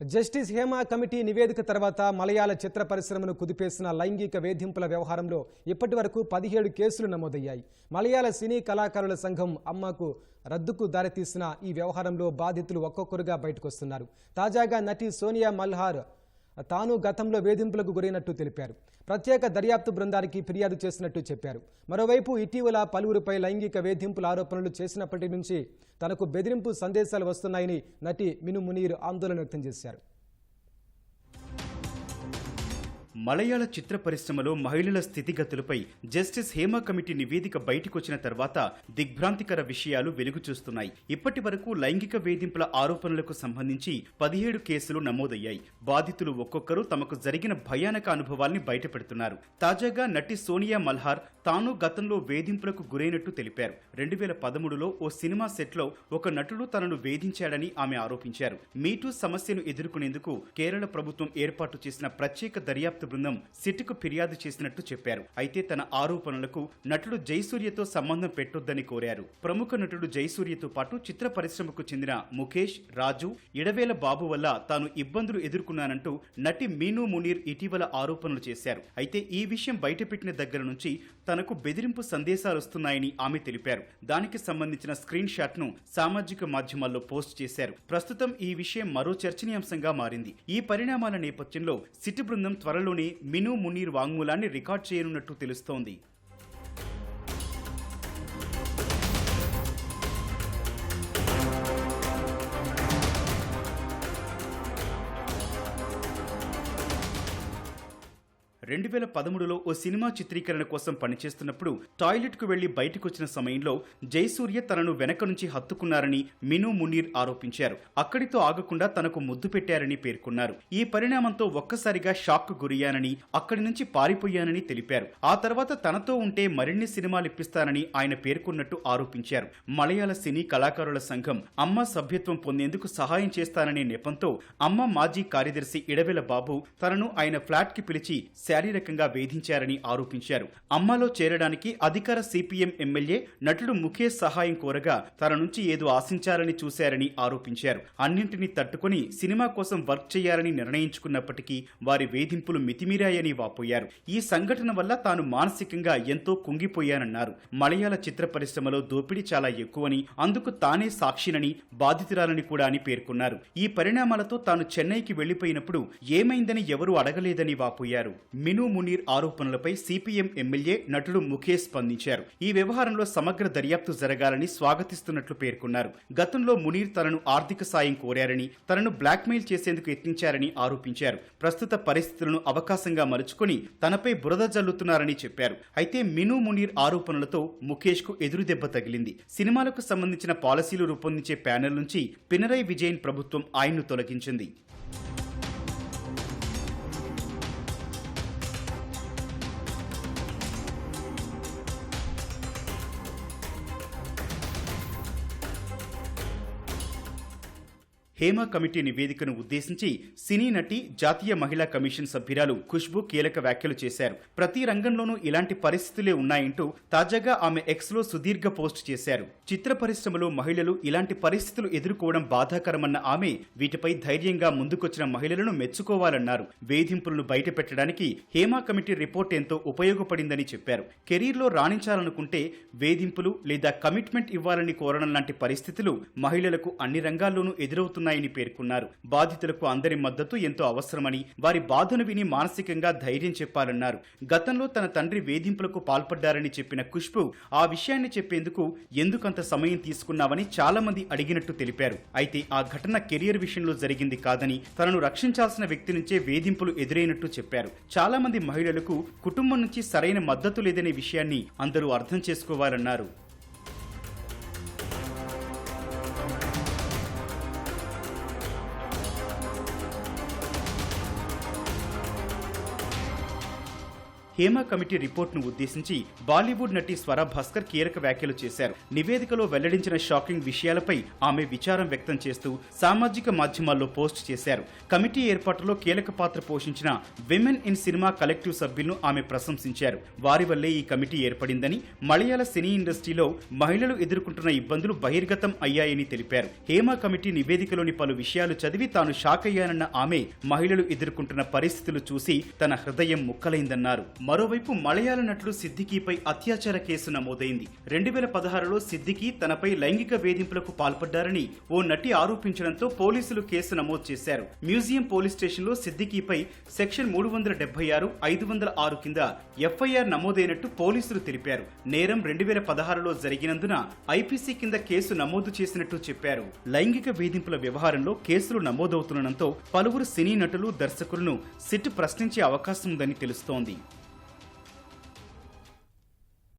Justice Hema committee నివేదిక తర్వాత మలయాళ చిత్ర పరిశ్రమను కుదిపేసిన లైంగిక వేధింపుల వ్యవహారంలో ఇప్పటి వరకు పదిహేడు కేసులు నమోదయ్యాయి. మలయాళ సినీ కళాకారుల సంఘం అమ్మకు రద్దుకు దారితీసిన ఈ వ్యవహారంలో బాధితులు ఒక్కొక్కరుగా బయటకొస్తున్నారు. తాజాగా నటి సోనియా మల్హార్ తాను గతంలో వేధింపులకు గురైనట్టు తెలిపారు. ప్రత్యేక దర్యాప్తు బృందానికి ఫిర్యాదు చేసినట్టు చెప్పారు. మరోవైపు ఇటీవల పలువురిపై లైంగిక వేధింపుల ఆరోపణలు చేసినప్పటి నుంచి తనకు బెదిరింపు సందేశాలు వస్తున్నాయని నటి మిను మునీర్ ఆందోళన వ్యక్తం చేశారు. మలయాళ చిత్ర పరిశ్రమలో మహిళల స్థితిగతులపై జస్టిస్ హేమ కమిటీ నివేదిక బయటకొచ్చిన తర్వాత దిగ్భ్రాంతికర విషయాలు వెలుగు చూస్తున్నాయి ఇప్పటి వరకు లైంగిక వేధింపుల ఆరోపణలకు సంబంధించి పదిహేడు కేసులు నమోదయ్యాయి. బాధితులు ఒక్కొక్కరు తమకు జరిగిన భయానక అనుభవాల్ని బయటపెడుతున్నారు. తాజాగా నటి సోనియా మల్హార్ తాను గతంలో వేధింపులకు గురైనట్టు తెలిపారు. రెండు వేల పదమూడులో ఓ సినిమా సెట్లో ఒక నటుడు తనను వేధించాడని ఆమె ఆరోపించారు. మీటూ సమస్యను ఎదుర్కొనేందుకు కేరళ ప్రభుత్వం ఏర్పాటు చేసిన ప్రత్యేక దర్యాప్తు బృందం సిట్కు ఫిర్యాదు చేసినట్టు చెప్పారు. అయితే తన ఆరోపణలకు నటుడు జైసూర్యతో సంబంధం పెట్టొద్దని కోరారు. ప్రముఖ నటుడు జైసూర్యతో పాటు చిత్ర పరిశ్రమకు చెందిన ముఖేష్ రాజు ఇడవేల బాబు వల్ల తాను ఇబ్బందులు ఎదుర్కొన్నానంటూ నటి మీనూ మునీర్ ఇటీవల ఆరోపణలు చేశారు. అయితే ఈ విషయం బయటపెట్టిన దగ్గర నుంచి తనకు బెదిరింపు సందేశాలు వస్తున్నాయని ఆమె తెలిపారు. దానికి సంబంధించిన స్క్రీన్ షాట్ను సామాజిక మాధ్యమాల్లో పోస్ట్ చేశారు. ప్రస్తుతం ఈ విషయం మరో చర్చనీయాంశంగా మారింది. ఈ పరిణామాల నేపథ్యంలో సిటీ బృందం త్వరలోనే మిను మునీర్ వాంగ్మూలాన్ని రికార్డ్ చేయనున్నట్టు తెలుస్తోంది. రెండు వేల పదమూడులో ఓ సినిమా చిత్రీకరణ కోసం పనిచేస్తున్నప్పుడు టాయిలెట్కు వెళ్ళి బయటకొచ్చిన సమయంలో జయసూర్య తనను వెనక నుంచి హత్తుకున్నారని మిను మునీర్ ఆరోపించారు. అక్కడితో ఆగకుండా తనకు ముద్దు పెట్టారని పేర్కొన్నారు. ఈ పరిణామంతో ఒక్కసారిగా షాక్కు గురయ్యానని అక్కడి నుంచి పారిపోయానని తెలిపారు. ఆ తర్వాత తనతో ఉంటే మరిన్ని సినిమాలు ఇప్పిస్తానని ఆయన పేర్కొన్నట్టు ఆరోపించారు. మలయాళ సినీ కళాకారుల సంఘం అమ్మ సభ్యత్వం పొందేందుకు సహాయం చేస్తాననే నెపంతో అమ్మ మాజీ కార్యదర్శి ఇడవెల బాబు తనను ఆయన ఫ్లాట్కి పిలిచి శారీరకంగా వేధించారని ఆరోపించారు. అమ్మాలో చేరడానికి అధికార సిపిఎం ఎమ్మెల్యే నటుడు ముఖేష్ సహాయం కోరగా తన నుంచి ఏదో ఆశించాలని చూశారని ఆరోపించారు. అన్నింటినీ తట్టుకొని సినిమా కోసం వర్క్ చేయాలని నిర్ణయించుకున్నప్పటికీ వారి వేధింపులు మితిమీరాయని వాపోయారు. ఈ సంఘటన వల్ల తాను మానసికంగా ఎంతో కుంగిపోయానన్నారు. మలయాళ చిత్ర పరిశ్రమలో దోపిడీ చాలా ఎక్కువని అందుకు తానే సాక్షినని బాధితురాలని కూడా అని పేర్కొన్నారు. ఈ పరిణామాలతో తాను చెన్నైకి వెళ్ళిపోయినప్పుడు ఏమైందని ఎవరూ అడగలేదని వాపోయారు. మిను మునీర్ ఆరోపణలపై సిపిఎం ఎమ్మెల్యే నటుడు ముఖేష్ స్పందించారు. ఈ వ్యవహారంలో సమగ్ర దర్యాప్తు జరగాలని స్వాగతిస్తున్నట్లు పేర్కొన్నారు. గతంలో మునీర్ తనను ఆర్థిక సాయం కోరారని తనను బ్లాక్మెయిల్ చేసేందుకు యత్నించారని ఆరోపించారు. ప్రస్తుత పరిస్థితులను అవకాశంగా మలుచుకుని తనపై బురద జల్లుతున్నారని చెప్పారు. అయితే మిను మునీర్ ఆరోపణలతో ముఖేష్కు ఎదురుదెబ్బ తగిలింది. సినిమాలకు సంబంధించిన పాలసీలు రూపొందించే ప్యానెల్ నుంచి పినరై విజయన్ ప్రభుత్వం ఆయన్ను తొలగించింది. హేమ కమిటీ నివేదికను ఉద్దేశించి సినీ నటి జాతీయ మహిళా కమిషన్ సభ్యురాలు ఖుష్బు కీలక వ్యాఖ్యలు చేశారు. ప్రతి రంగంలోనూ ఇలాంటి పరిస్థితులే ఉన్నాయంటూ తాజాగా ఆమె ఎక్స్లో సుదీర్ఘ పోస్ట్ చేశారు. చిత్ర పరిశ్రమలో మహిళలు ఇలాంటి పరిస్థితులు ఎదుర్కోవడం బాధాకరమన్న ఆమె వీటిపై ధైర్యంగా ముందుకొచ్చిన మహిళలను మెచ్చుకోవాలన్నారు. వేధింపులను బయటపెట్టడానికి హేమా కమిటీ రిపోర్ట్ ఎంతో ఉపయోగపడిందని చెప్పారు. కెరీర్లో రాణించాలనుకుంటే వేధింపులు లేదా కమిట్మెంట్ ఇవ్వాలని కోరడం లాంటి పరిస్థితులు మహిళలకు అన్ని రంగాల్లోనూ చేస్తున్నాయని పేర్కొన్నారు. బాధితులకు అందరి మద్దతు ఎంతో అవసరమని వారి బాధను విని మానసికంగా ధైర్యం చెప్పాలన్నారు. గతంలో తన తండ్రి వేధింపులకు పాల్పడ్డారని చెప్పిన ఖుష్బు ఆ విషయాన్ని చెప్పేందుకు ఎందుకంత సమయం తీసుకున్నావని చాలా మంది అడిగినట్టు తెలిపారు. అయితే ఆ ఘటన కెరియర్ విషయంలో జరిగింది కాదని తనను రక్షించాల్సిన వ్యక్తి నుంచే వేధింపులు ఎదురైనట్టు చెప్పారు. చాలా మంది మహిళలకు కుటుంబం నుంచి సరైన మద్దతు లేదనే విషయాన్ని అందరూ అర్థం చేసుకోవాలన్నారు. హేమ కమిటీ రిపోర్ట్ను ఉద్దేశించి బాలీవుడ్ నటి స్వరా భాస్కర్ కీలక వ్యాఖ్యలు చేశారు. నివేదికలో వెల్లడించిన షాకింగ్ విషయాలపై ఆమె విచారం వ్యక్తం చేస్తూ సామాజిక మాధ్యమాల్లో పోస్ట్ చేశారు. కమిటీ ఏర్పాటులో కీలక పాత్ర పోషించిన విమెన్ ఇన్ సినిమా కలెక్టివ్ సభ్యులను ఆమె ప్రశంసించారు. వారి వల్లే ఈ కమిటీ ఏర్పడిందని మలయాళ సినీ ఇండస్ట్రీలో మహిళలు ఎదుర్కొంటున్న ఇబ్బందులు బహిర్గతం అయ్యాయని తెలిపారు. హేమ కమిటీ నివేదికలోని పలు విషయాలు చదివి తాను షాక్ అయ్యానన్న ఆమె మహిళలు ఎదుర్కొంటున్న పరిస్థితులు చూసి తన హృదయం ముక్కలైందన్నారు. మరోవైపు మలయాళ నటుడు సిద్దికీపై అత్యాచార కేసు నమోదైంది. రెండు వేల పదహారులో సిద్దికి తనపై లైంగిక వేధింపులకు పాల్పడ్డారని ఓ నటి ఆరోపించడంతో పోలీసులు కేసు నమోదు చేశారు. మ్యూజియం పోలీస్ స్టేషన్లో సిద్దికీపై సెక్షన్ మూడు వందల డెబ్బై ఆరు ఐదు వందల ఆరు కింద ఎఫ్ఐఆర్ నమోదైనట్టు పోలీసులు తెలిపారు. నేరం రెండు వేల పదహారులో జరిగినందున ఐపీసీ కింద కేసు నమోదు చేసినట్టు చెప్పారు. లైంగిక వేధింపుల వ్యవహారంలో కేసులు నమోదవుతుండటంతో పలువురు సినీ నటులు దర్శకులను సిట్ ప్రశ్నించే అవకాశం ఉందని తెలుస్తోంది.